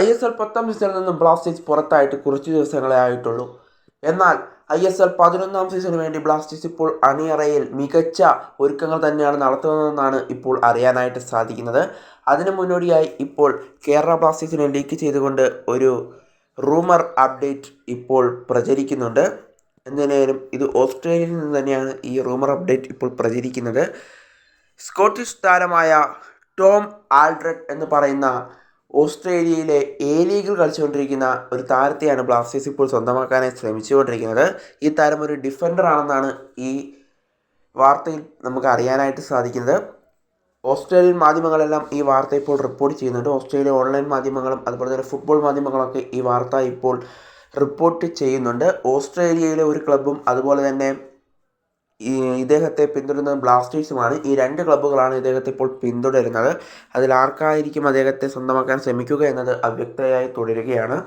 I S L പത്താം സീസണിൽ നിന്നും ബ്ലാസ്റ്റേഴ്സ് പുറത്തായിട്ട് കുറച്ച് ദിവസങ്ങളെ ആയിട്ടുള്ളൂ. എന്നാൽ ഐ എസ് എൽ പതിനൊന്നാം സീസണിന് വേണ്ടി ബ്ലാസ്റ്റേഴ്സ് ഇപ്പോൾ അണിയറയിൽ മികച്ച ഒരുക്കങ്ങൾ തന്നെയാണ് നടത്തുന്നതെന്നാണ് ഇപ്പോൾ അറിയാനായിട്ട് സാധിക്കുന്നത്. അതിനു മുന്നോടിയായി ഇപ്പോൾ കേരള ബ്ലാസ്റ്റേഴ്സിനെ ലീക്ക് ചെയ്തുകൊണ്ട് ഒരു റൂമർ അപ്ഡേറ്റ് ഇപ്പോൾ പ്രചരിക്കുന്നുണ്ട്. എന്തിനേലും ഇത് ഓസ്ട്രേലിയയിൽ നിന്ന് തന്നെയാണ് ഈ റൂമർ അപ്ഡേറ്റ് ഇപ്പോൾ പ്രചരിക്കുന്നത്. സ്കോട്ടിഷ് താരമായ ടോം ആൽഡ്രഡ് എന്ന് പറയുന്ന ഓസ്ട്രേലിയയിലെ എ ലീഗിൽ കളിച്ചുകൊണ്ടിരിക്കുന്ന ഒരു താരത്തെയാണ് ബ്ലാസ്റ്റേഴ്സ് ഇപ്പോൾ സ്വന്തമാക്കാനായി ശ്രമിച്ചുകൊണ്ടിരിക്കുന്നത്. ഈ താരം ഒരു ഡിഫൻഡർ ആണെന്നാണ് ഈ വാർത്തയിൽ നമുക്ക് അറിയാനായിട്ട് സാധിക്കുന്നത്. ഓസ്ട്രേലിയൻ മാധ്യമങ്ങളെല്ലാം ഈ വാർത്ത ഇപ്പോൾ റിപ്പോർട്ട് ചെയ്യുന്നുണ്ട്. ഓസ്ട്രേലിയ ഓൺലൈൻ മാധ്യമങ്ങളും അതുപോലെ തന്നെ ഫുട്ബോൾ മാധ്യമങ്ങളൊക്കെ ഈ വാർത്ത ഇപ്പോൾ റിപ്പോർട്ട് ചെയ്യുന്നുണ്ട്. ഓസ്ട്രേലിയയിലെ ഒരു ക്ലബും അതുപോലെ തന്നെ ഇദ്ദേഹത്തെ പിന്തുടരുന്ന ബ്ലാസ്റ്റേഴ്സുമാണ്. ഈ രണ്ട് ക്ലബ്ബുകളാണ് ഇദ്ദേഹത്തെ ഇപ്പോൾ പിന്തുടരുന്നത്. അതിൽ ആർക്കായിരിക്കും അദ്ദേഹത്തെ സ്വന്തമാക്കാൻ ശ്രമിക്കുക എന്നത് അവ്യക്തയായി തുടരുകയാണ്.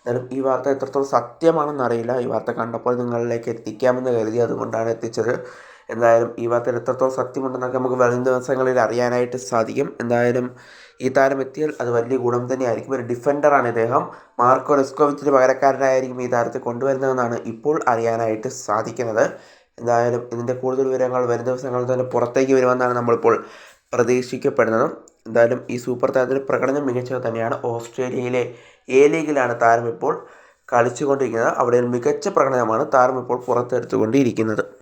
എന്നാലും ഈ വാർത്ത എത്രത്തോളം സത്യമാണെന്നറിയില്ല ഈ വാർത്ത കണ്ടപ്പോൾ നിങ്ങളിലേക്ക് എത്തിക്കാമെന്ന് കരുതി അതുകൊണ്ടാണ് എത്തിച്ചത്. എന്തായാലും ഈ വാർത്തയിൽ എത്രത്തോളം സത്യമുണ്ടെന്നൊക്കെ നമുക്ക് വരും ദിവസങ്ങളിൽ അറിയാനായിട്ട് സാധിക്കും. എന്തായാലും ഈ താരം എത്തിയാൽ അത് വലിയ ഗുണം തന്നെയായിരിക്കും. ഒരു ഡിഫൻഡറാണ് ഇദ്ദേഹം. മാർക്കോ റെസ്കോവിച്ചിന് പകരക്കാരനായിരിക്കും ഈ താരത്തെ കൊണ്ടുവരുന്നതെന്നാണ് ഇപ്പോൾ അറിയാനായിട്ട് സാധിക്കുന്നത്. എന്തായാലും ഇതിന്റെ കൂടുതൽ വിവരങ്ങൾ വരും ദിവസങ്ങളിൽ തന്നെ പുറത്തേക്ക് വരുമെന്നാണ് നമ്മളിപ്പോൾ പ്രതീക്ഷിക്കപ്പെടുന്നത്. എന്തായാലും ഈ സൂപ്പർ താരത്തിന്റെ പ്രകടനം മികച്ചത് തന്നെയാണ്. ഓസ്ട്രേലിയയിലെ എ ലീഗിലാണ് താരം ഇപ്പോൾ കളിച്ചുകൊണ്ടിരിക്കുന്നത്. അവിടെ മികച്ച പ്രകടനമാണ് താരം ഇപ്പോൾ പുറത്തെടുത്തുകൊണ്ടിരിക്കുന്നത്.